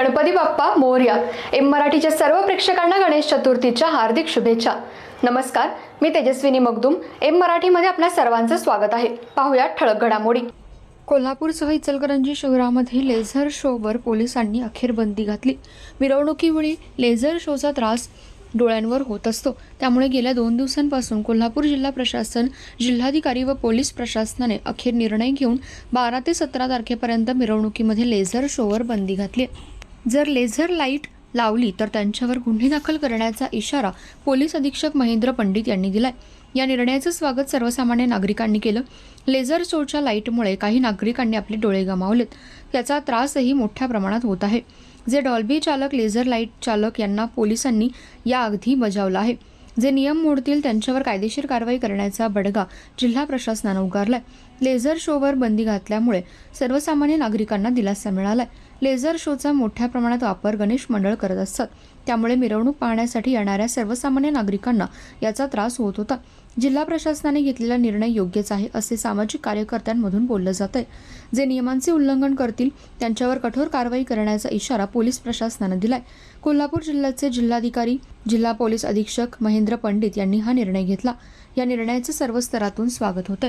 Ganpati Bappa Morya M मराठीच्या सर्व प्रेक्षकांना गणेश चतुर्थीच्या हार्दिक शुभेच्छा. नमस्कार मी तेजस्विनी मगदुम एम मराठीमध्ये आपल्या सर्वांचं स्वागत आहे. पाहूया ठळक घडामोडी. कोल्हापूरसह इचलकरंजी शहरामध्ये लेझर शोवर पोलिसांनी अखेर बंदी घातली. मिरवणुकीवेळी लेझर शोचा त्रास डोळ्यांवर होत असतो. त्यामुळे गेल्या दोन दिवसांपासून कोल्हापूर जिल्हा प्रशासन जिल्हाधिकारी व पोलीस प्रशासनाने अखेर निर्णय घेऊन बारा ते सतरा तारखेपर्यंत मिरवणुकीमध्ये लेझर शोवर बंदी घातली आहे. जर लेझर लाइट लावली तर त्यांच्यावर गुन्हे दाखल करण्याचा इशारा पोलीस अधीक्षक महेंद्र पंडित यांनी दिलाय. या निर्णयाचं स्वागत सर्वसामान्य नागरिकांनी केलं. लेझर शोच्या लाईटमुळे काही नागरिकांनी आपले डोळे गमावलेत. त्याचा त्रासही मोठ्या प्रमाणात होत आहे. जे डॉल्बी चालक लेझर लाइट चालक यांना पोलिसांनी या अगदी बजावला आहे. जे नियम मोडतील त्यांच्यावर कायदेशीर कारवाई करण्याचा बडगा जिल्हा प्रशासनानं उगारलाय. लेझर शोवर बंदी घातल्यामुळे सर्वसामान्य नागरिकांना दिलासा मिळालाय. लेझर शोचा मोठ्या प्रमाणात वापर गणेश मंडळ करत असतात त्यामुळे मिरवणूक पाहण्यासाठी येणाऱ्या सर्वसामान्य नागरिकांना याचा त्रास होत होता. जिल्हा प्रशासनाने घेतलेला निर्णय योग्यच आहे असे सामाजिक कार्यकर्त्यांमधून बोललं जात आहे जे नियमांचे उल्लंघन करतील त्यांच्यावर कठोर कारवाई करण्याचा इशारा पोलीस प्रशासनानं दिलाय. कोल्हापूर जिल्ह्याचे जिल्हाधिकारी जिल्हा पोलीस अधीक्षक महेंद्र पंडित यांनी हा निर्णय घेतला. या निर्णयाचं सर्व स्तरातून स्वागत होतं